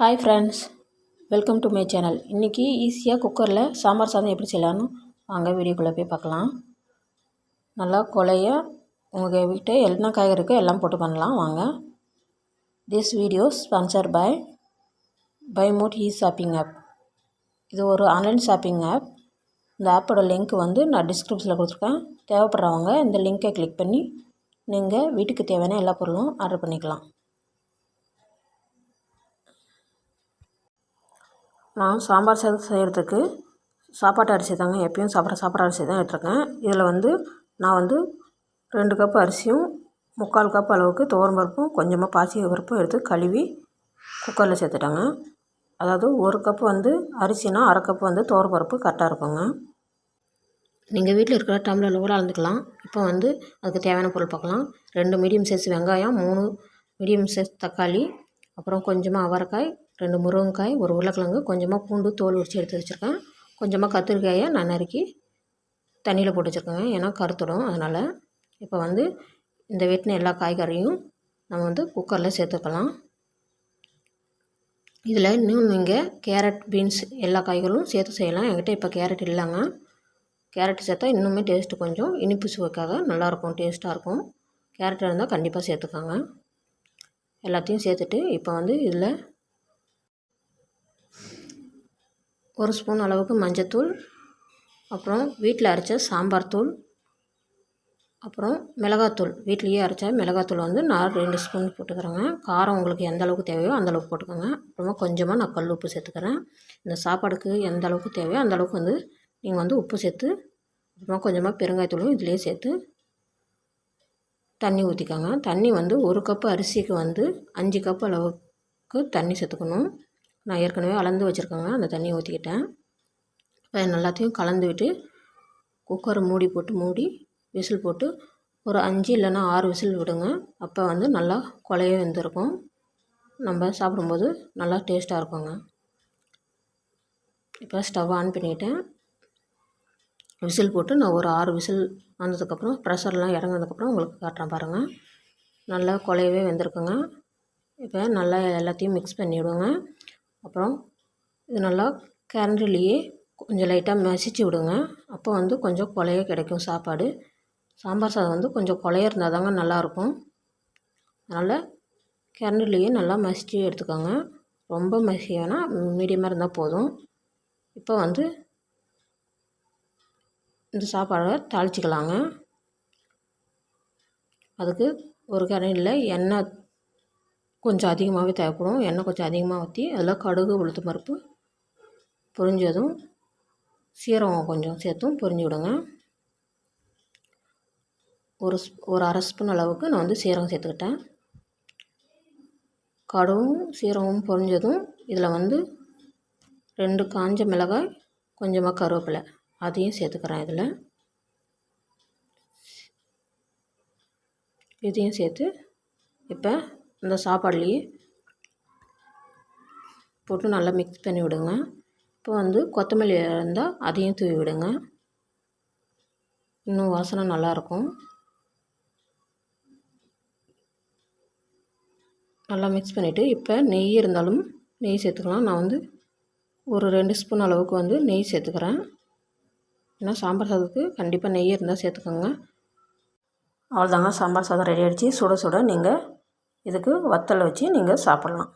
Hi friends welcome to my channel இன்றைக்கி ஈஸியாக குக்கரில் சாம்பார் சாதம் எப்படி செய்யலான்னு வாங்க வீடியோக்குள்ளே போய் பார்க்கலாம். நல்லா கொலைய உங்கள் வீட்டை என்ன காய்கறி இருக்கோ எல்லாம் போட்டு பண்ணலாம். வாங்க. This video sponsor by by mod e shopping app இது ஒரு ஆன்லைன் ஷாப்பிங் ஆப் இந்த ஆப்போட லிங்க் வந்து நான் டிஸ்கிரிப்ஷனில் கொடுத்துருக்கேன். தேவைப்படுறவங்க இந்த லிங்க்கை கிளிக் பண்ணி நீங்கள் வீட்டுக்கு தேவையான எல்லா பொருளும் ஆர்டர் பண்ணிக்கலாம். நான் சாம்பார் சாதம் செய்கிறதுக்கு சாப்பாட்டு அரிசி தாங்க எப்பயும் சாப்பிட்ற சாப்பாடு அரிசி தான் எடுத்துருக்கேன். இதில் வந்து நான் வந்து ரெண்டு கப்பு அரிசியும் முக்கால் கப் அளவுக்கு துவரம் பருப்பும் கொஞ்சமாக பாசி பருப்பும் எடுத்து கழுவி குக்கரில் சேர்த்துட்டாங்க. அதாவது ஒரு கப்பு வந்து அரிசினா அரை கப்பு வந்து துவரம் பருப்பு கரெக்டாக இருக்குங்க. நீங்கள் வீட்டில் இருக்கிற டம்ளரில் கூட அளந்துக்கலாம். இப்போ வந்து அதுக்கு தேவையான பொருள் பார்க்கலாம். ரெண்டு மீடியம் சைஸ் வெங்காயம் மூணு மீடியம் சைஸ் தக்காளி அப்புறம் கொஞ்சமாக அவரைக்காய் ரெண்டு முருங்கைக்காய் ஒரு உருளைக்கிழங்கு கொஞ்சமாக பூண்டு தோல் உரித்து எடுத்து வச்சுருக்கேன். கொஞ்சமாக கத்திரிக்காயை நான் நறுக்கி தண்ணியில் போட்டு வச்சுருக்கேங்க. ஏன்னா கருத்துடும். அதனால் இப்போ வந்து இந்த வெட்டின எல்லா காய்கறியும் நம்ம வந்து குக்கரில் சேர்த்துக்கலாம். இதில் இன்னும் நீங்கள் கேரட் பீன்ஸ் எல்லா காய்களும் சேர்த்து செய்யலாம். என்கிட்ட இப்போ கேரட் இல்லைங்க. கேரட் சேர்த்தா இன்னுமே டேஸ்ட்டு கொஞ்சம் இனிப்பு சுவைக்காக நல்லாயிருக்கும் டேஸ்ட்டாக இருக்கும். கேரட் இருந்தால் கண்டிப்பாக சேர்த்துக்கோங்க. எல்லாத்தையும் சேர்த்துட்டு இப்போ வந்து இதில் ஒரு ஸ்பூன் அளவுக்கு மஞ்சத்தூள் அப்புறம் வீட்டில் அரைச்ச சாம்பார் தூள் அப்புறம் மிளகாத்தூள். வீட்லேயே அரைச்ச மிளகாத்தூள் வந்து நான் ரெண்டு ஸ்பூன் போட்டுக்கிறேங்க. காரம் உங்களுக்கு எந்த அளவுக்கு தேவையோ அந்த அளவுக்கு போட்டுக்கோங்க. அப்புறமா கொஞ்சமாக நான் கல் உப்பு சேர்த்துக்கிறேன். இந்த சாப்பாடுக்கு எந்த அளவுக்கு தேவையோ அந்த அளவுக்கு வந்து நீங்கள் வந்து உப்பு சேர்த்து அப்புறமா கொஞ்சமாக பெருங்காயத்தூளும் இதுலேயே சேர்த்து தண்ணி ஊற்றிக்கோங்க தண்ணி வந்து ஒரு கப்பு அரிசிக்கு வந்து அஞ்சு கப்பு அளவுக்கு தண்ணி சேர்த்துக்கணும். நான் ஏற்கனவே அளந்து வச்சுருக்கேங்க அந்த தண்ணியை ஊற்றிக்கிட்டேன் இப்போ எல்லாத்தையும் கலந்து விட்டு குக்கரை மூடி போட்டு மூடி விசில் போட்டு ஒரு அஞ்சு இல்லைன்னா ஆறு விசில் விடுங்க. அப்போ வந்து நல்லா குழைய வெந்திருக்கும். நம்ம சாப்பிடும்போது நல்லா டேஸ்ட்டாக இருக்குங்க. இப்போ ஸ்டவ் ஆன் பண்ணிவிட்டேன் விசில் போட்டு நான் ஒரு ஆறு விசில் வந்ததுக்கப்புறம் ப்ரெஷர்லாம் இறங்கினதுக்கப்புறம் உங்களுக்கு காட்டுறேன் பாருங்கள் நல்லா குழையவே வெந்திருக்குங்க. இப்போ நல்லா எல்லாத்தையும் மிக்ஸ் பண்ணிவிடுங்க அப்புறம் இது நல்லா கரண்டிலேயே கொஞ்சம் லைட்டாக மசிச்சு விடுங்க. அப்போ வந்து கொஞ்சம் குழைய கிடைக்கும் சாப்பாடு. சாம்பார் சாதம் வந்து கொஞ்சம் குழைய இருந்தால் தாங்க நல்லாயிருக்கும். அதனால் கரண்டிலேயே நல்லா மசிச்சு எடுத்துக்கோங்க. ரொம்ப மசி வேணால் மீடியமாக இருந்தால் போதும். இப்போ வந்து இந்த சாப்பாடை தாளிச்சிக்கலாங்க. அதுக்கு ஒரு கரண்டியில் எண்ணெய் கொஞ்சம் அதிகமாகவே தேவைப்படும். எண்ணெய் கொஞ்சம் அதிகமாக ஊற்றி அதில் கடுகு உளுத்து பருப்பு பொரிஞ்சதும் சீரகம் கொஞ்சம் சேர்த்தும் பொரிஞ்சு விடுங்க. ஒரு ஒரு அரை ஸ்பூன் அளவுக்கு நான் வந்து சீரகம் சேர்த்துக்கிட்டேன். கடுவும் சீரகமும் பொரிஞ்சதும் இதில் வந்து ரெண்டு காஞ்ச மிளகாய் கொஞ்சமாக கருவேப்பிலை அதையும் சேர்த்துக்கிறேன் இதில். இதையும் சேர்த்து இப்போ இந்த சாப்பாடுலேயே போட்டு நல்லா மிக்ஸ் பண்ணி விடுங்க. இப்போ வந்து கொத்தமல்லி இருந்தால் அதையும் தூவி விடுங்க. இன்னும் வாசனை நல்லாயிருக்கும். நல்லா மிக்ஸ் பண்ணிவிட்டு இப்போ நெய் இருந்தாலும் நெய் சேர்த்துக்கலாம். நான் வந்து ஒரு ரெண்டு ஸ்பூன் அளவுக்கு வந்து நெய் சேர்த்துக்கிறேன். ஏன்னா சாம்பார் சாதத்துக்கு கண்டிப்பாக நெய் இருந்தால் சேர்த்துக்கோங்க. அவ்வளோதாங்க சாம்பார் சாதம் ரெடி ஆகிடுச்சி சுட சுட நீங்கள் இதுக்கு வத்தல் வச்சு நீங்கள் சாப்பிட்லாம்.